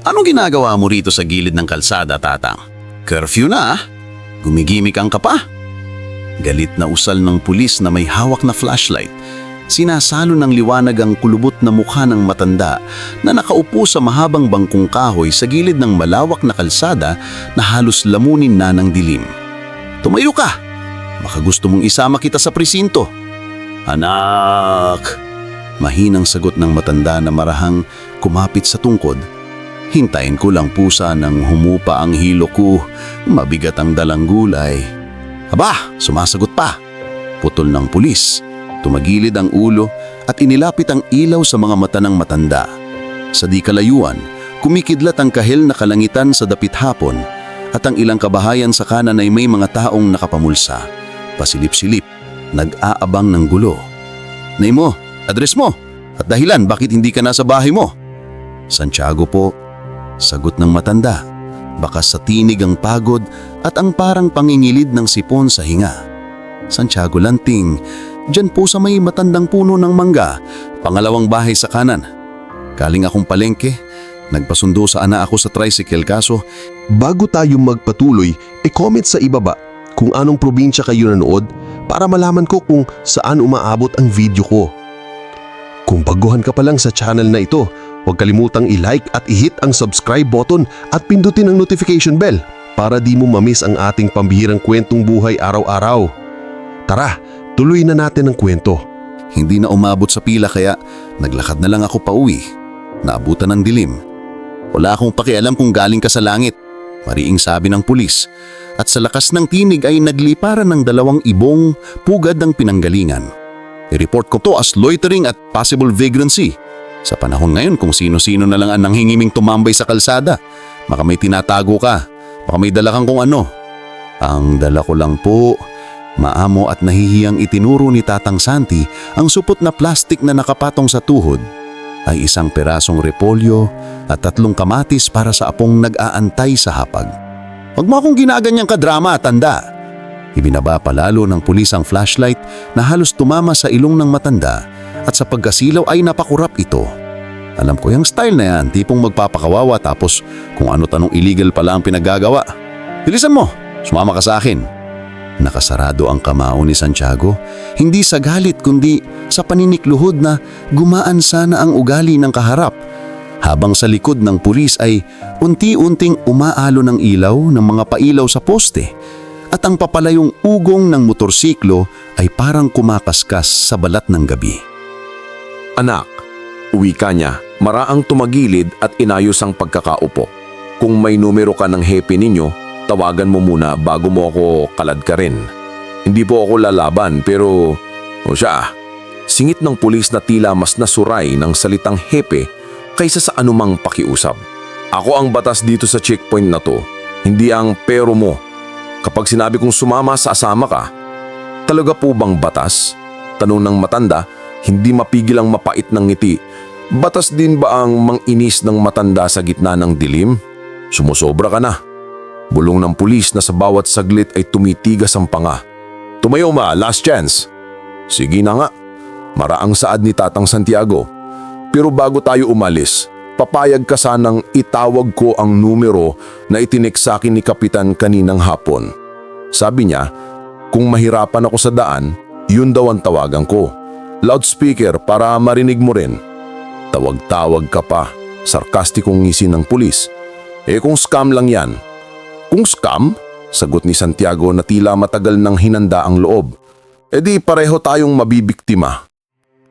Anong ginagawa mo rito sa gilid ng kalsada, Tatang? Curfew na ah. Gumigimik ang ka pa. Galit na usal ng pulis na may hawak na flashlight. Sinasalo ng liwanag ang kulubot na mukha ng matanda na nakaupo sa mahabang bangkong kahoy sa gilid ng malawak na kalsada na halos lamunin na ng dilim. Tumayo ka! Baka gusto mong isama kita sa presinto. Anak! Mahinang sagot ng matanda na marahang kumapit sa tungkod. Hintayin ko lang pusa nang humupa ang hilo ko, mabigat ang dalang gulay. Aba, sumasagot pa. Putol ng pulis, tumagilid ang ulo at inilapit ang ilaw sa mga mata ng matanda. Sa di kalayuan, kumikidlat ang kahel na kalangitan sa dapit hapon at ang ilang kabahayan sa kanan ay may mga taong nakapamulsa. Pasilip-silip, nag-aabang ng gulo. Name mo, address mo, at dahilan bakit hindi ka nasa bahay mo. Santiago po, sagot ng matanda. Baka sa tinig ang pagod at ang parang pangingilid ng sipon sa hinga. Santiago Lanting, dyan po sa may matandang puno ng mangga, pangalawang bahay sa kanan. Galing akong palengke, nagpasundo sa ana ako sa tricycle kaso Bago tayo magpatuloy, e-comment sa ibaba kung anong probinsya kayo nanood para malaman ko kung saan umaabot ang video ko. Kung baguhan ka pa lang sa channel na ito, huwag kalimutang i-like at i-hit ang subscribe button at pindutin ang notification bell para di mo mamiss ang ating pambihirang kwentong buhay araw-araw. Tara, tuloy na natin ang kwento. hindi na umabot sa pila kaya naglakad na lang ako pauwi. Naabutan ng dilim. Wala akong pakialam kung galing ka sa langit. Mariing sabi ng pulis. At sa lakas ng tinig ay nagliparan ng dalawang ibong pugad ng pinanggalingan. I-report ko to as loitering at possible vagrancy. Sa panahon ngayon kung sino-sino na lang ang nanghingiming tumambay sa kalsada. Baka may tinatago ka. Baka may dala kang kung ano. Ang dala ko lang po, maamo at nahihiyang itinuro ni Tatang Santi ang supot na plastik na nakapatong sa tuhod ay isang perasong repolyo at tatlong kamatis para sa apong nag-aantay sa hapag. Huwag mo akong ginaganyang kadrama, tanda. Ibinaba palalo ng pulis ang flashlight na halos tumama sa ilong ng matanda at sa pagkasilaw ay napakurap ito. Alam ko yung style na yan, tipong magpapakawawa tapos kung ano tanong illegal pala ang pinagagawa. Bilisan mo, sumama ka sa akin. Nakasarado ang kamao ni Santiago, hindi sa galit kundi sa paninikluhod na gumaan sana ang ugali ng kaharap. Habang sa likod ng pulis ay unti-unting umaalo ng ilaw ng mga pailaw sa poste at ang papalayong ugong ng motorsiklo ay parang kumakaskas sa balat ng gabi. Anak, uwi ka niya, maraang tumagilid at inayos ang pagkakaupo. Kung may numero ka ng happy ninyo, tawagan mo muna bago mo ako kalad ka rin. Hindi po ako lalaban pero, o siya, singit ng pulis na tila mas nasuray ng salitang hepe kaysa sa anumang pakiusap. Ako ang batas dito sa checkpoint na to, hindi ang pero mo. Kapag sinabi kong sumama sa asama ka, talaga po bang batas? Tanong ng matanda, hindi mapigil ang mapait ng ngiti. Batas din ba ang manginis ng matanda sa gitna ng dilim? Sumusobra ka na. Bulong ng pulis na sa bawat saglit ay tumitigas ang panga. Tumayo ma, last chance. Sige na nga. Maraang saad ni Tatang Santiago. Pero bago tayo umalis, papayag ka sanang itawag ko ang numero na itinik sa akin ni Kapitan kaninang hapon. Sabi niya, kung mahirapan ako sa daan, yun daw ang tawagan ko. Loudspeaker para marinig mo rin. Tawag-tawag ka pa, sarkastikong ngisi ng pulis. Eh kung scam lang yan. Kung scam? Sagot ni Santiago na tila matagal nang hinanda ang loob. E di pareho tayong mabibiktima.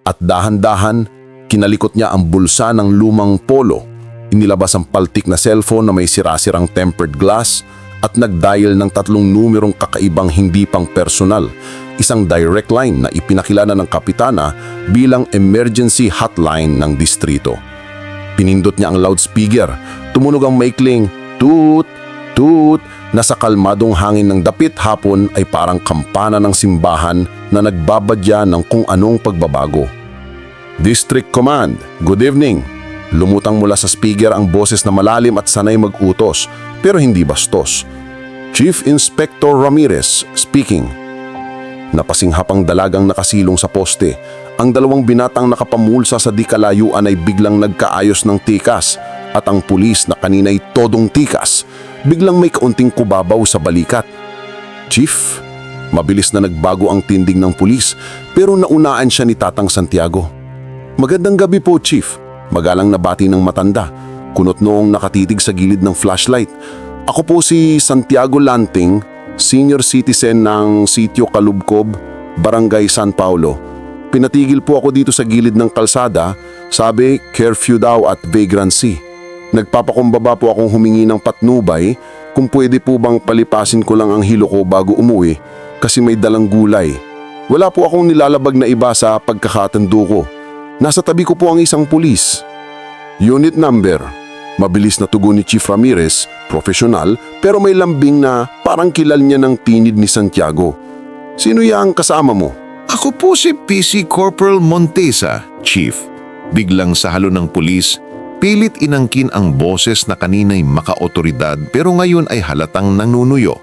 At dahan-dahan, kinalikot niya ang bulsa ng lumang polo. Inilabas ang paltik na cellphone na may sirasirang tempered glass at nag-dial ng tatlong numerong kakaibang hindi pang personal. Isang direct line na ipinakilala ng kapitana bilang emergency hotline ng distrito. Pinindot niya ang loudspeaker. Tumunog ang maikling toot, toot na sa kalmadong hangin ng dapit hapon ay parang kampana ng simbahan na nagbabadya ng kung anong pagbabago. District Command, good evening. Lumutang mula sa speaker ang boses na malalim at sanay mag-utos pero hindi bastos. Chief Inspector Ramirez speaking. Napasinghapang dalagang nakasilong sa poste. Ang dalawang binatang nakapamulsa sa di kalayuan ay biglang nagkaayos ng tikas at ang pulis na kanina'y todong tikas, biglang may kaunting kubabaw sa balikat. Chief, mabilis na nagbago ang tindig ng pulis pero naunaan siya ni Tatang Santiago. Magandang gabi po, Chief. Magalang nabati ng matanda. Kunot noong nakatitig sa gilid ng flashlight. Ako po si Santiago Lanting, senior citizen ng Sitio Kalubkob, Barangay San Paulo. Pinatigil po ako dito sa gilid ng kalsada, sabi curfew daw at vagrancy. Nagpapakumbaba po akong humingi ng patnubay kung pwede po bang palipasin ko lang ang hilo ko bago umuwi kasi may dalang gulay. Wala po akong nilalabag na iba sa pagkakatando ko. Nasa tabi ko po ang isang pulis. Unit number. Mabilis na tugon ni Chief Ramirez, profesional pero may lambing na parang kilal niya ng tinid ni Santiago. Sino yang kasama mo? Ako po si PC Corporal Montesa, Chief. Biglang sa halo ng pulis, pilit inangkin ang boses na kanina'y makaotoridad pero ngayon ay halatang nanunuyo.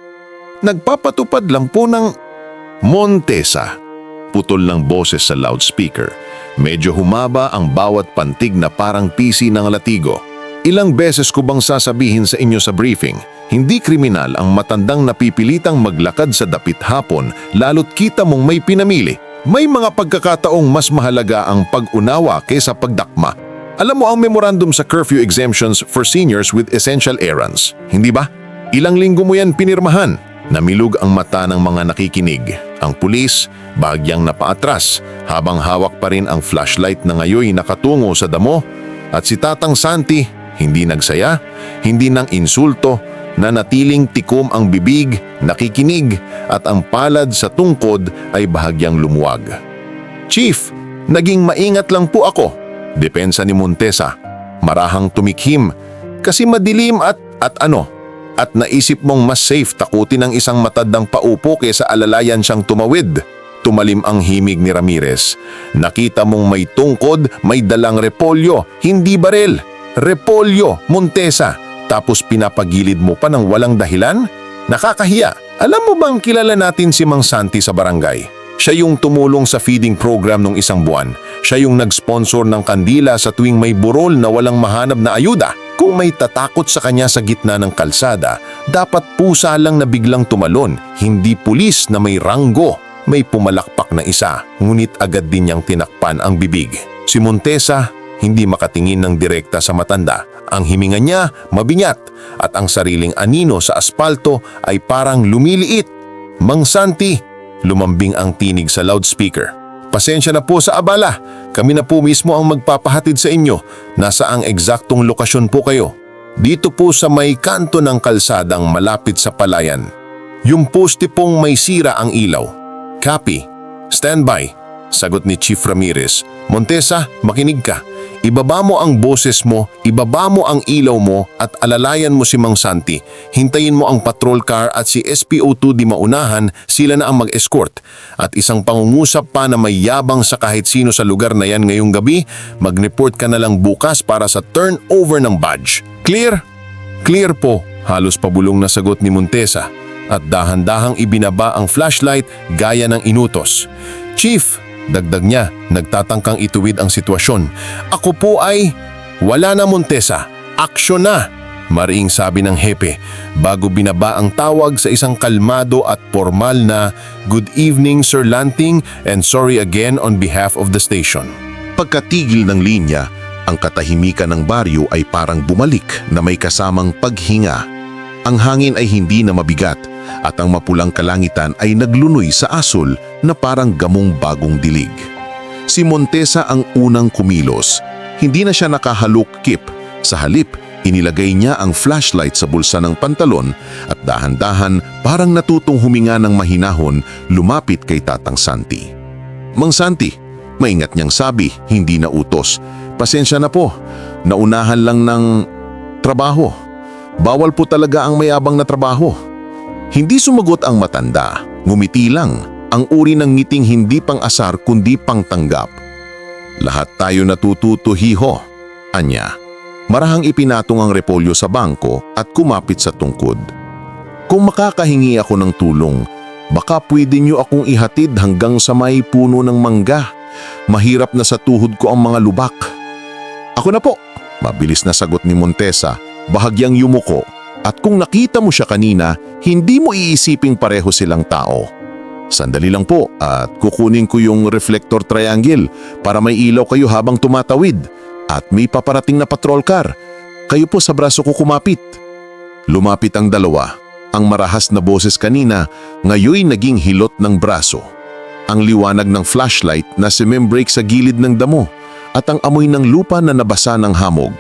Nagpapatupad lang po ng Montesa. Putol ng boses sa loudspeaker. Medyo humaba ang bawat pantig na parang PC ng latigo. Ilang beses ko bang sasabihin sa inyo sa briefing, hindi kriminal ang matandang napipilitang maglakad sa dapit hapon lalo't kita mong may pinamili. May mga pagkakataong mas mahalaga ang pag-unawa kaysa pagdakma. Alam mo ang memorandum sa curfew exemptions for seniors with essential errands, hindi ba? Ilang linggo mo yan pinirmahan. Namilog ang mata ng mga nakikinig. Ang pulis, bagyang napaatras, habang hawak pa rin ang flashlight na ngayoy nakatungo sa damo. At si Tatang Santi, hindi nagsaya, hindi nang insulto, na natiling tikom ang bibig, nakikinig, at ang palad sa tungkod ay bahagyang lumuwag. Chief, naging maingat lang po ako. Depensa ni Montesa. Marahang tumikhim. Kasi madilim at, at ano, at naisip mong mas safe takutin ang isang matadang paupo kaysa alalayan siyang tumawid. Tumalim ang himig ni Ramirez. Nakita mong may tungkod, may dalang repolyo, hindi barel. Repolyo, Montesa. Tapos pinapagilid mo pa ng walang dahilan? Nakakahiya. Alam mo bang kilala natin si Mang Santi sa barangay? Siya yung tumulong sa feeding program nung isang buwan. Siya yung nag-sponsor ng kandila sa tuwing may burol na walang mahanap na ayuda. Kung may tatakot sa kanya sa gitna ng kalsada, dapat pusa lang na biglang tumalon, hindi pulis na may ranggo. May pumalakpak na isa, ngunit agad din niyang tinakpan ang bibig. Si Montesa, hindi makatingin ng direkta sa matanda. Ang himinga niya, mabinyat, at ang sariling anino sa aspalto ay parang lumiliit. Mang Santi, lumambing ang tinig sa loudspeaker. Pasensya na po sa abala. Kami na po mismo ang magpapahatid sa inyo. Nasa ang eksaktong lokasyon po kayo. Dito po sa may kanto ng kalsadang malapit sa palayan. Yung poste pong may sira ang ilaw. Copy. Standby. Sagot ni Chief Ramirez. Montesa, makinig ka. Ibaba mo ang boses mo, ibaba mo ang ilaw mo at alalayan mo si Mang Santi. Hintayin mo ang patrol car at si SPO2 di maunahan, sila na ang mag-escort. At isang pangungusap pa na may yabang sa kahit sino sa lugar na yan ngayong gabi, mag-report ka na lang bukas para sa turnover ng badge. Clear? Clear po, halos pabulong na sagot ni Montesa. At dahan-dahang ibinaba ang flashlight gaya ng inutos. Chief, Dagdag niya, nagtatangkang ituwid ang sitwasyon. Ako po ay, wala na Montesa, aksyon na! Mariing sabi ng hepe bago binaba ang tawag sa isang kalmado at formal na Good evening Sir Lanting and sorry again on behalf of the station. Pagkatigil ng linya, ang katahimikan ng baryo ay parang bumalik na may kasamang paghinga. Ang hangin ay hindi na mabigat at ang mapulang kalangitan ay naglunoy sa asul na parang gamong bagong dilig. Si Montesa ang unang kumilos. Hindi na siya nakahalukip. Sa halip, inilagay niya ang flashlight sa bulsa ng pantalon at dahan-dahan parang natutong huminga ng mahinahon lumapit kay Tatang Santi. Mang Santi, maingat niyang sabi, hindi na utos. Pasensya na po, naunahan lang ng trabaho. Bawal po talaga ang mayabang na trabaho. Hindi sumagot ang matanda, ngumiti lang, ang uri ng ngiting hindi pang asar kundi pang tanggap. Lahat tayo natututo hiho, anya. Marahang ipinatong ang repolyo sa bangko at kumapit sa tungkod. Kung makakahingi ako ng tulong, baka pwede niyo akong ihatid hanggang sa may puno ng mangga. Mahirap na sa tuhod ko ang mga lubak. Ako na po, Mabilis na sagot ni Montesa, bahagyang yumuko. At kung nakita mo siya kanina, hindi mo iisiping pareho silang tao. Sandali lang po at kukunin ko yung reflector triangle para may ilaw kayo habang tumatawid. At may paparating na patrol car. Kayo po sa braso ko kumapit. Lumapit ang dalawa. Ang marahas na boses kanina, ngayoy naging hilot ng braso. Ang liwanag ng flashlight na simembrake sa gilid ng damo at ang amoy ng lupa na nabasa ng hamog.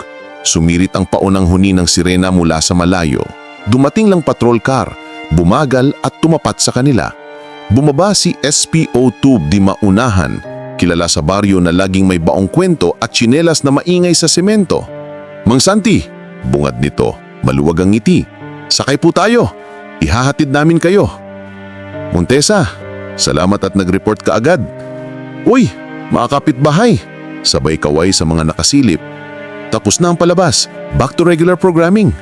Sumirit ang paunang huni ng sirena mula sa malayo. Dumating lang patrol car, bumagal at tumapat sa kanila. Bumaba si SPO2 di maunahan, kilala sa baryo na laging may baong kwento at tsinelas na maingay sa semento. Mang Santi, bungad nito, maluwag ang ngiti. Sakay po tayo, ihahatid namin kayo. Montesa, salamat at nag-report ka agad. Uy, mga kapitbahay, sabay kaway sa mga nakasilip. Tapos na ang palabas, back to regular programming.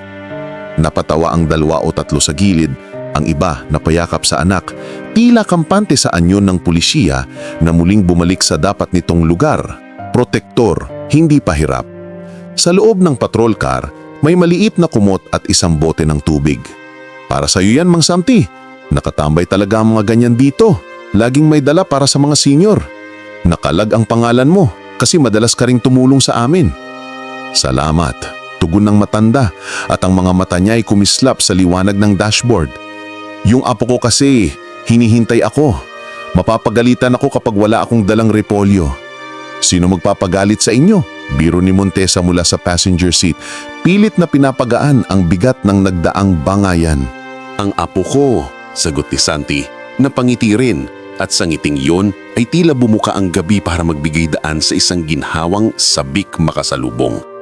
Napatawa ang dalawa o tatlo sa gilid, ang iba napayakap sa anak, tila kampante sa anyon ng pulisya na muling bumalik sa dapat nitong lugar. Protektor, hindi pahirap. Sa loob ng patrol car, may maliit na kumot at isang bote ng tubig. Para sa iyo yan, Mang Samti. Nakatambay talaga ang mga ganyan dito. Laging may dala para sa mga senior. Nakalag ang pangalan mo kasi madalas ka ring tumulong sa amin. Salamat. Tugon ng matanda at ang mga mata niya ay kumislap sa liwanag ng dashboard. Yung apo ko kasi, hinihintay ako. Mapapagalitan ako kapag wala akong dalang repolyo. Sino magpapagalit sa inyo? Biro ni Montesa mula sa passenger seat. Pilit na pinapagaan ang bigat ng nagdaang bangayan. Ang apo ko, sagot ni Santi, napangiti rin at sa ngiting yon ay tila bumuka ang gabi para magbigay daan sa isang ginhawang sabik makasalubong.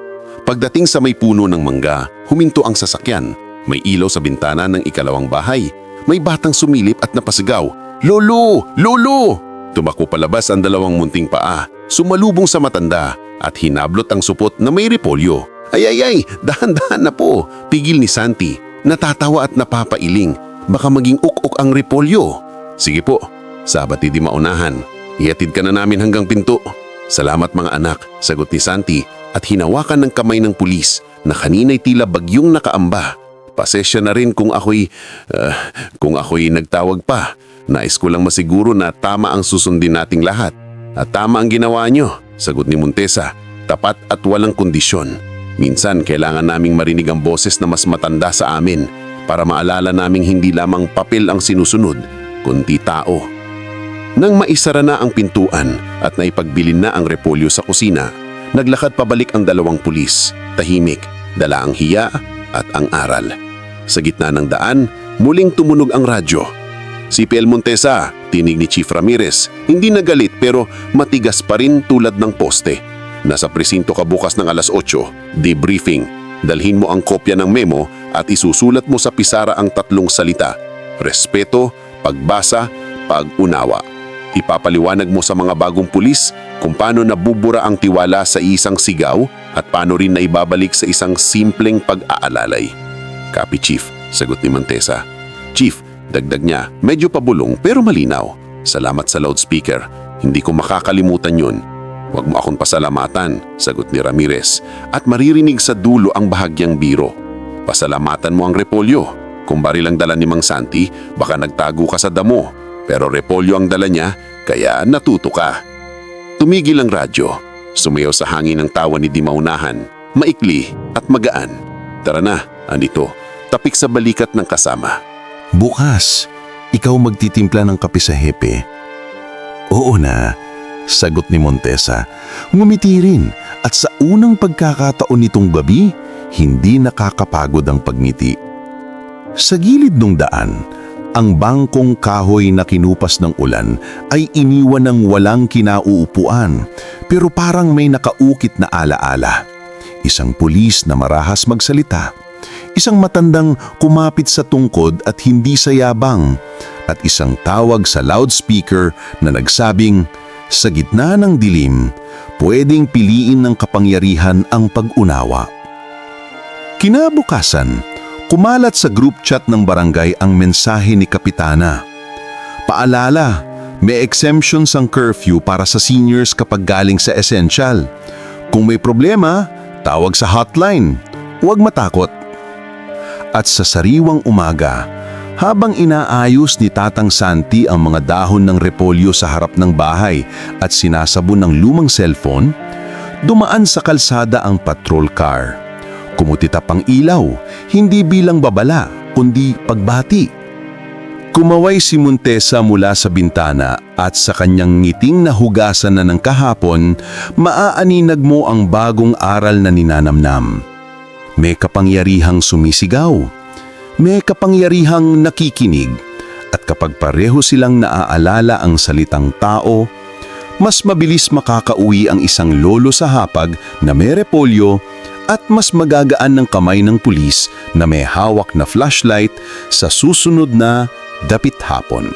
Pagdating sa may puno ng mangga, huminto ang sasakyan. May ilaw sa bintana ng ikalawang bahay. May batang sumilip at napasigaw, Lolo! Lolo! Tumako palabas ang dalawang munting paa, sumalubong sa matanda at hinablot ang supot na may repolyo. Ay ay ay, dahan-dahan na po, pigil ni Santi. Natatawa at napapailing, baka maging uk-uk ang repolyo. Sige po, sabat di maunahan. Iatid ka na namin hanggang pinto. Salamat mga anak, sagot ni Santi at hinawakan ng kamay ng pulis na kanina'y tila bagyong nakaamba. Pasensya na rin kung ako'y, ah, kung ako'y nagtawag pa. Nais ko lang masiguro na tama ang susundin nating lahat. At tama ang ginawa nyo, sagot ni Montesa, tapat at walang kondisyon. Minsan kailangan naming marinig ang boses na mas matanda sa amin para maalala naming hindi lamang papel ang sinusunod, kundi tao. Nang maisara na ang pintuan at naipagbilin na ang repolyo sa kusina, naglakad pabalik ang dalawang pulis, tahimik, dala ang hiya at ang aral. Sa gitna ng daan, muling tumunog ang radyo. Si PL Montesa, tinig ni Chief Ramirez, hindi nagalit pero matigas pa rin tulad ng poste. Nasa presinto ka bukas ng alas 8, debriefing. Dalhin mo ang kopya ng memo at isusulat mo sa pisara ang tatlong salita. Respeto, pagbasa, pag-unawa. Ipapaliwanag mo sa mga bagong pulis kung paano nabubura ang tiwala sa isang sigaw at paano rin na ibabalik sa isang simpleng pag-aalalay. Copy Chief, sagot ni Montesa. Chief, dagdag niya, medyo pabulong pero malinaw. Salamat sa loudspeaker. Hindi ko makakalimutan yun. Huwag mo akong pasalamatan, sagot ni Ramirez. At maririnig sa dulo ang bahagyang biro. Pasalamatan mo ang repolyo. Kung baril ang dala ni Mang Santi, baka nagtago ka sa damo. Pero repolyo ang dala niya, kaya natuto ka. Tumigil ang radyo. Sumayaw sa hangin ang tawa ni Dimaunahan. Maikli at magaan. Tara na, andito. Tapik sa balikat ng kasama. Bukas, ikaw magtitimpla ng kape sa hepe. Oo na, sagot ni Montesa. Ngumiti rin at sa unang pagkakataon nitong gabi, hindi nakakapagod ang pagngiti. Sa gilid ng daan, ang bangkong kahoy na kinupas ng ulan ay iniwan ng walang kinauupuan pero parang may nakaukit na alaala. Isang pulis na marahas magsalita, isang matandang kumapit sa tungkod at hindi sa yabang, at isang tawag sa loudspeaker na nagsabing, sa gitna ng dilim, pwedeng piliin ng kapangyarihan ang pag-unawa. Kinabukasan, kumalat sa group chat ng barangay ang mensahe ni Kapitana. Paalala, may exemptions ang curfew para sa seniors kapag galing sa essential. Kung may problema, Tawag sa hotline. Huwag matakot. At sa sariwang umaga, habang inaayos ni Tatang Santi ang mga dahon ng repolyo sa harap ng bahay at sinasabon ng lumang cellphone, dumaan sa kalsada ang patrol car. Kumutitap ang ilaw, hindi bilang babala, kundi pagbati. Kumaway si Montesa mula sa bintana at sa kanyang ngiting na hugasan na ng kahapon, maaaninag mo ang bagong aral na ninanamnam. May kapangyarihang sumisigaw, may kapangyarihang nakikinig, at kapag pareho silang naaalala ang salitang tao, mas mabilis makakauwi ang isang lolo sa hapag na may repolyo at mas magagaan ng kamay ng pulis na may hawak na flashlight sa susunod na dapit hapon.